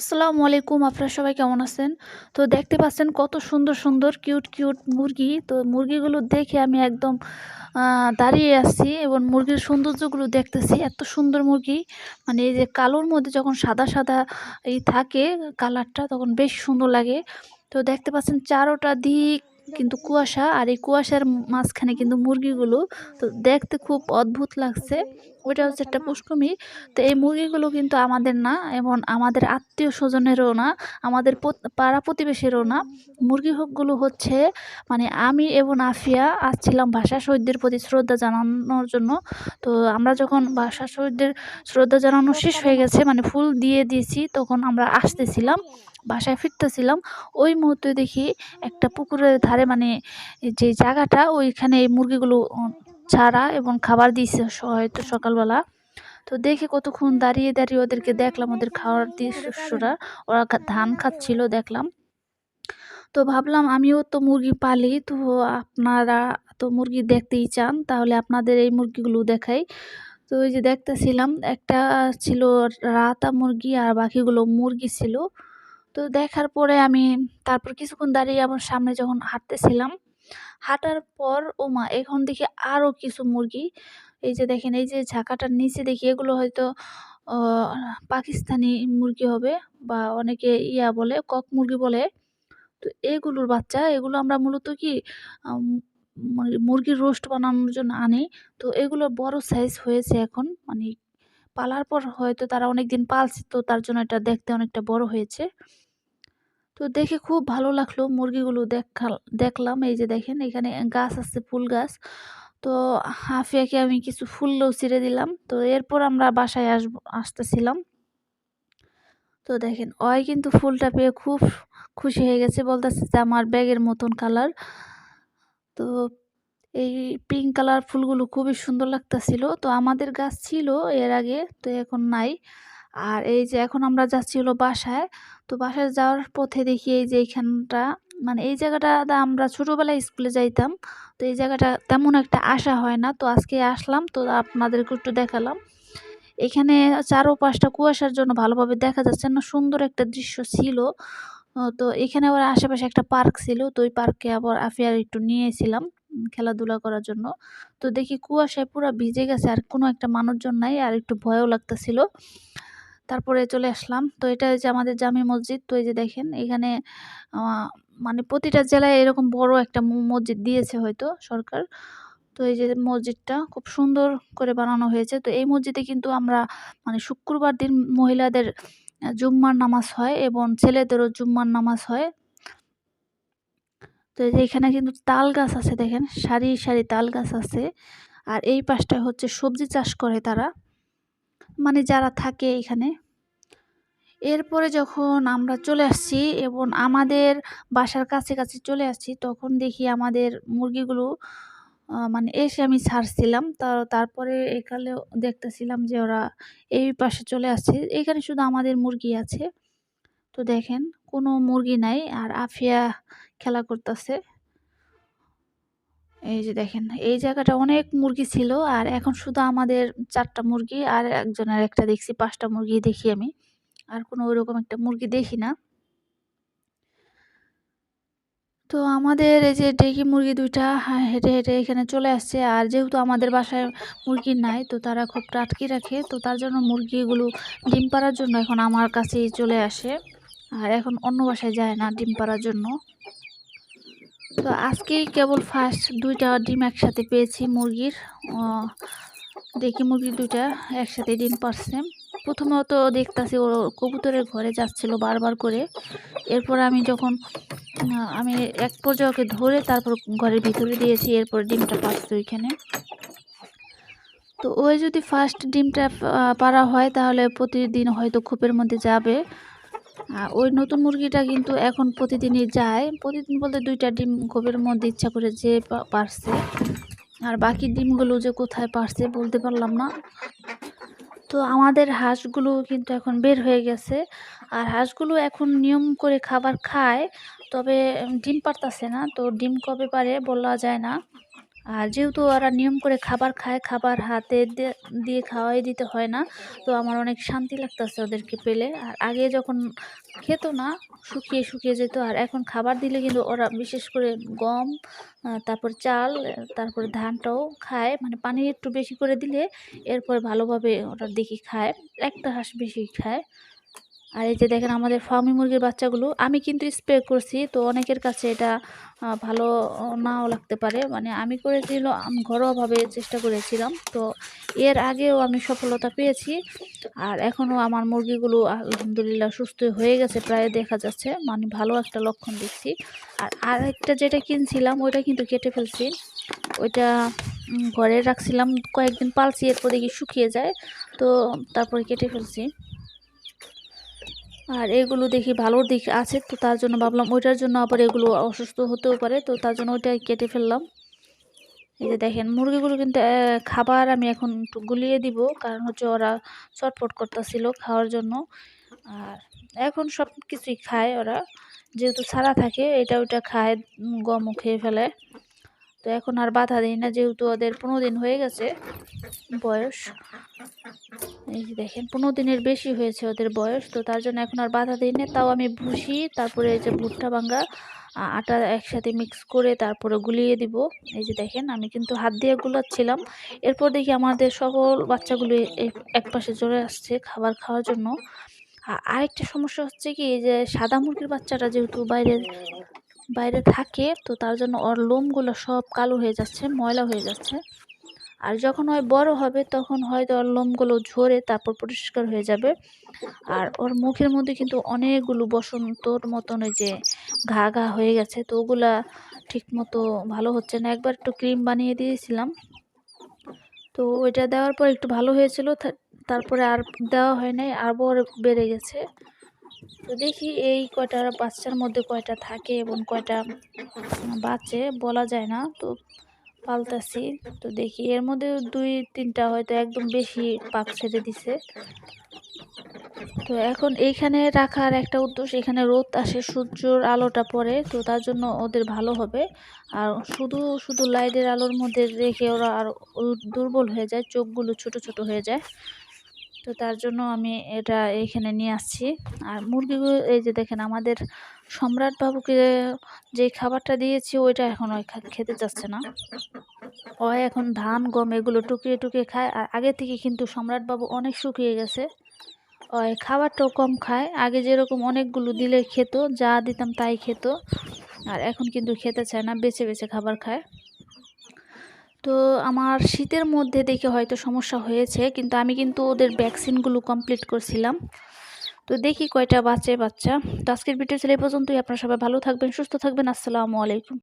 আসসালামু আলাইকুম, আপনারা সবাই কেমন আছেন? তো দেখতে পাচ্ছেন কত সুন্দর সুন্দর, কিউট কিউট মুরগি। তো মুরগিগুলো দেখে আমি একদম দাঁড়িয়ে আছি এবং মুরগির সৌন্দর্যগুলো দেখতেছি। এত সুন্দর মুরগি। মানে এই যে কালোর মধ্যে যখন সাদা সাদা এই থাকে কালারটা, তখন বেশ সুন্দর লাগে। তো দেখতে পাচ্ছেন চারোটা দিক কিন্তু কুয়াশা, আর এই কুয়াশার মাঝখানে কিন্তু মুরগিগুলো। তো দেখতে খুব অদ্ভুত লাগছে। ওইটা হচ্ছে একটা পুষ্কমি তো এই মুরগিগুলো কিন্তু আমাদের না এবং আমাদের আত্মীয় স্বজনেরও না আমাদের পাড়া প্রতিবেশীরও না। মুরগিগুলো হচ্ছে মানে আমি এবং আফিয়া আসছিলাম ভাষা শহীদদের প্রতি শ্রদ্ধা জানানোর জন্য। তো আমরা যখন ভাষা শহীদদের শ্রদ্ধা জানানো শেষ হয়ে গেছে মানে ফুল দিয়ে দিয়েছি তখন আমরা আসতেছিলাম বাসায় ফিরতেছিলাম। ওই মুহূর্তে দেখি একটা পুকুরের ধারে মানে যে জায়গাটা ওইখানে এই মুরগিগুলো ছাড়া এবং খাবার দিয়েছে হয়তো সকালবেলা। তো দেখে কতক্ষণ দাঁড়িয়ে দাঁড়িয়ে ওদেরকে দেখলাম, ওদের খাওয়ার দৃশ্যটা ওরা ধান খাচ্ছিল দেখলাম। তো ভাবলাম আমিও তো মুরগি পালি, তো আপনারা তো মুরগি দেখতেই চান, তাহলে আপনাদের এই মুরগিগুলো দেখাই। তো ওই যে দেখতেছিলাম, একটা ছিল রাতা মুরগি আর বাকিগুলো মুরগি ছিল। তো দেখার পরে আমি তারপর কিছুক্ষণ দাঁড়িয়ে আমার সামনে যখন হাঁটতেছিলাম হাঁটার পর ওমা এখন দেখি আরও কিছু মুরগি। এই যে দেখেন এই যে ঝাঁকাটার নিচে দেখি এগুলো হয়তো পাকিস্তানি মুরগি হবে বা অনেকে ইয়া বলে কক মুরগি বলে। তো এগুলোর বাচ্চা এগুলো আমরা মূলত কি আম, মুরগির রোস্ট বানানোর জন্য আনি। তো এগুলো বড় সাইজ হয়েছে এখন মানে পালার পর হয়তো তারা অনেকদিন পালছে তো তার জন্য এটা দেখতে অনেকটা বড় হয়েছে। তো দেখে খুব ভালো লাগল মুরগিগুলো দেখা দেখলাম। এই যে দেখেন, এখানে গাছ আছে, ফুল গাছ। তো হাফিয়াকে আমি কিছু ফুলও ছিঁড়ে দিলাম। তো এরপর আমরা বাসায় আসব, আসতেছিলাম। তো দেখেন, ওই কিন্তু ফুলটা পেয়ে খুব খুশি হয়ে গেছে। বলতেছে যে আমার ব্যাগের মতন কালার। তো এই পিঙ্ক কালার ফুলগুলো খুবই সুন্দর লাগতেছিল। তো আমাদের গাছ ছিল এর আগে, তো এখন নাই। আর এই যে এখন আমরা যাচ্ছি হলো বাসায়। তো বাসায় যাওয়ার পথে দেখি এই যে এইখানটা মানে এই জায়গাটা আমরা ছোটোবেলায় স্কুলে যাইতাম, তো এই জায়গাটা তেমন একটা আসা হয় না, তো আজকে আসলাম, তো আপনাদেরকে একটু দেখালাম। এখানে চারো পাঁচটা কুয়াশার জন্য ভালোভাবে দেখা যাচ্ছে না, সুন্দর একটা দৃশ্য ছিল। তো এখানে আবার আশেপাশে একটা পার্ক ছিল, তো ওই পার্কে আবার আফিয়ার একটু নিয়েছিলাম খেলাধুলা করার জন্য। তো দেখি কুয়াশায় পুরো ভিজে গেছে, আর কোনো একটা মানুষজন নাই, আর একটু ভয়ও লাগতেছিল। তারপরে চলে আসলাম। তো এটা হচ্ছে আমাদের জামি মসজিদ। তো এই যে দেখেন, এখানে মানে প্রতিটা জেলায় এরকম বড় একটা মসজিদ দিয়েছে হয়তো সরকার। তো এই যে মসজিদটা খুব সুন্দর করে বানানো হয়েছে। তো এই মসজিদে কিন্তু আমরা মানে শুক্রবার দিন মহিলাদের জুম্মার নামাজ হয় এবং ছেলেদেরও জুম্মার নামাজ হয়। তো এই যে এখানে কিন্তু তাল গাছ আছে দেখেন, সারি সারি তাল গাছ আছে। আর এই পাশটায় হচ্ছে সবজি চাষ করে তারা। মানে যারা থাকে এখানে। এরপরে যখন আমরা চলে আসছি এবং আমাদের বাসার কাছে কাছে চলে আসছি, তখন দেখি আমাদের মুরগিগুলো মানে এসে আমি ছাড়ছিলাম। তারপরে এখানেও দেখতেছিলাম যে ওরা এই পাশে চলে আসছে। এখানে শুধু আমাদের মুরগি আছে। তো দেখেন, কোনো মুরগি নাই আর আফিয়া খেলা করতেছে। এই যে দেখেন, এই জায়গাটা অনেক মুরগি ছিল আর এখন শুধু আমাদের চারটা মুরগি আর একজনের একটা দেখছি, পাঁচটা মুরগি দেখি আমি। আর কোনো ওইরকম একটা মুরগি দেখি না। তো আমাদের এই যে ডেকি মুরগি দুইটা হেঁটে হেঁটে এখানে চলে আসছে। আর যেহেতু আমাদের বাসায় মুরগি নাই, তো তারা খুব টাটকি রাখে। তো তার জন্য মুরগিগুলো ডিম পাড়ার জন্য এখন আমার কাছেই চলে আসে। আর এখন অন্য বাসায় যায় না ডিম পাড়ার জন্য। তো আজকেই কেবল ফার্স্ট দুইটা ডিম একসাথে পেয়েছি মুরগির। দেখি মুরগি দুইটা একসাথে ডিম পারছে। প্রথমত দেখতাছি ও কবুতরের ঘরে যাচ্ছিল বারবার করে। এরপর আমি যখন আমি এক পর্যায়ে ধরে তারপর ঘরের ভিতরে দিয়েছি, এরপর ডিমটা পারছে ওইখানে। তো ওই যদি ফার্স্ট ডিমটা পারা হয় তাহলে প্রতিদিন হয়তো খোপের মধ্যে যাবে। ওই নতুন মুরগিটা কিন্তু এখন প্রতিদিনই যায়। প্রতিদিন বলতে দুইটা ডিম খোপের মধ্যে ইচ্ছা করে যে পারছে। আর বাকি ডিমগুলো যে কোথায় পারছে বলতে পারলাম না। তো আমাদের হাঁসগুলো কিন্তু এখন বের হয়ে গেছে। আর হাঁসগুলো এখন নিয়ম করে খাবার খায়, তবে ডিম পারতাছে না। তো ডিম কবে পারে বলা যায় না। আর যেহেতু ওরা নিয়ম করে খাবার খায়, খাবার হাতে দিয়ে- খাওয়াই দিতে হয় না, তো আমার অনেক শান্তি লাগতেছে ওদেরকে পেলে। আর আগে যখন খেত না, শুকিয়ে শুকিয়ে যেত, আর এখন খাবার দিলে কিন্তু ওরা বিশেষ করে গম তারপর চাল, তারপর ধানটাও খায়। মানে পানি একটু বেশি করে দিলে এরপর ভালোভাবে ওরা দেখি খায়, একটা হাঁস বেশি খায়। আর এই যে দেখেন আমাদের ফার্মি মুরগির বাচ্চাগুলো, আমি কিন্তু স্প্রে করছি, তো অনেকের কাছে এটা ভালো নাও লাগতে পারে। মানে আমি করেছিল ঘরোয়াভাবে চেষ্টা করেছিলাম, তো এর আগেও আমি সফলতা পেয়েছি। আর এখনও আমার মুরগিগুলো আলহামদুলিল্লাহ সুস্থ হয়ে গেছে, প্রায় দেখা যাচ্ছে। মানে ভালো একটা লক্ষণ দেখছি। আর আরেকটা যেটা কিনছিলাম, ওইটা কিন্তু কেটে ফেলছি। ওইটা ঘরে রাখছিলাম, কয়েকদিন পালছি, এরপর দেখি শুকিয়ে যায়, তো তারপরে কেটে ফেলছি। আর এগুলো দেখি ভালোর দিক আছে, তো তার জন্য ভাবলাম ওইটার জন্য আবার এগুলো অসুস্থ হতেও পারে, তো তার জন্য ওইটা কেটে ফেললাম। এই যে দেখেন, মুরগিগুলো কিন্তু খাবার আমি এখন একটু গুলিয়ে দিব, কারণ হচ্ছে ওরা চটপট করতেছিল খাওয়ার জন্য। আর এখন সব কিছুই খায় ওরা, যেহেতু ছাড়া থাকে, এটা ওইটা খায় গমও খেয়ে ফেলে। তো এখন আর বাধা দিই না, যেহেতু ওদের পনেরো দিন হয়ে গেছে বয়স। এই যে দেখেন, পনেরো দিনের বেশি হয়েছে ওদের বয়স, তো তার জন্য এখন আর বাধা দিই না। তাও আমি ভুসি তারপরে এই যে ভুট্টা ভাঙ্গা আটা একসাথে মিক্স করে তারপরে গুলিয়ে দিব। এই যে দেখেন, আমি কিন্তু হাত দিয়ে গুলাচ্ছিলাম। এরপর দেখি আমাদের সকল বাচ্চাগুলি এক পাশে চলে আসছে খাবার খাওয়ার জন্য। আরেকটা সমস্যা হচ্ছে কি, এই যে সাদা মুরগির বাচ্চাটা যেহেতু বাইরে বাইরে থাকে, তো তার জন্য ওর লোমগুলো সব কালো হয়ে যাচ্ছে, ময়লা হয়ে যাচ্ছে। আর যখন হয় বড় হবে, তখন হয়তো ওর লোমগুলো ঝরে তারপর পরিষ্কার হয়ে যাবে। আর ওর মুখের মধ্যে কিন্তু অনেকগুলো বসন্তর মতন ওই যে ঘা ঘা হয়ে গেছে, তো ওগুলা ঠিক মতো ভালো হচ্ছে না। একবার একটু ক্রিম বানিয়ে দিয়েছিলাম। তো ওইটা দেওয়ার পর একটু ভালো হয়েছিল তারপরে আর দেওয়া হয় নাই আবার বেড়ে গেছে। তো দেখি এই কয়টা বাচ্চার মধ্যে কয়টা থাকে এবং কয়টা বাঁচে বলা যায় না, তো পাল্টাছি তো দেখি এর মধ্যে দুই, তিনটা হয়তো একদম বেশি পাক ছেড়ে দিছে। তো এখন এইখানে রাখার একটা উদ্দেশ্য, এখানে রোদ আসে, সূর্যর আলোটা পড়ে, তো তার জন্য ওদের ভালো হবে। আর শুধু শুধু লাইটের আলোর মধ্যে রেখে ওরা আর দুর্বল হয়ে যায়, চোখগুলো ছোট ছোট হয়ে যায়। তো তার জন্য আমি এটা এইখানে নিয়ে আসছি। আর মুরগিগুলো, এই যে দেখেন আমাদের সম্রাট বাবুকে যে খাবারটা দিয়েছি, ওইটা এখন ওই খেতে চাচ্ছে না। ও এখন ধান, গম এগুলো টুকিয়ে টুকিয়ে খায়। আর আগে থেকে কিন্তু সম্রাট বাবু অনেক শুকিয়ে গেছে। ওই খাবারটাও কম খায়। আগে যেরকম অনেকগুলো দিলে খেত, যা দিতাম তাই খেত। আর এখন কিন্তু খেতে চায় না, বেছে বেছে খাবার খায়। তো আমার শীতের মধ্যে দেখে হয়তো সমস্যা হয়েছে, কিন্তু আমি কিন্তু ওদের ভ্যাকসিনগুলো কমপ্লিট করছিলাম। তো দেখি কয়টা বাচ্চা বাচ্চা তো আজকের ভিডিও ছিল পর্যন্তই। আপনারা সবাই ভালো থাকবেন, সুস্থ থাকবেন। আসসালামু আলাইকুম।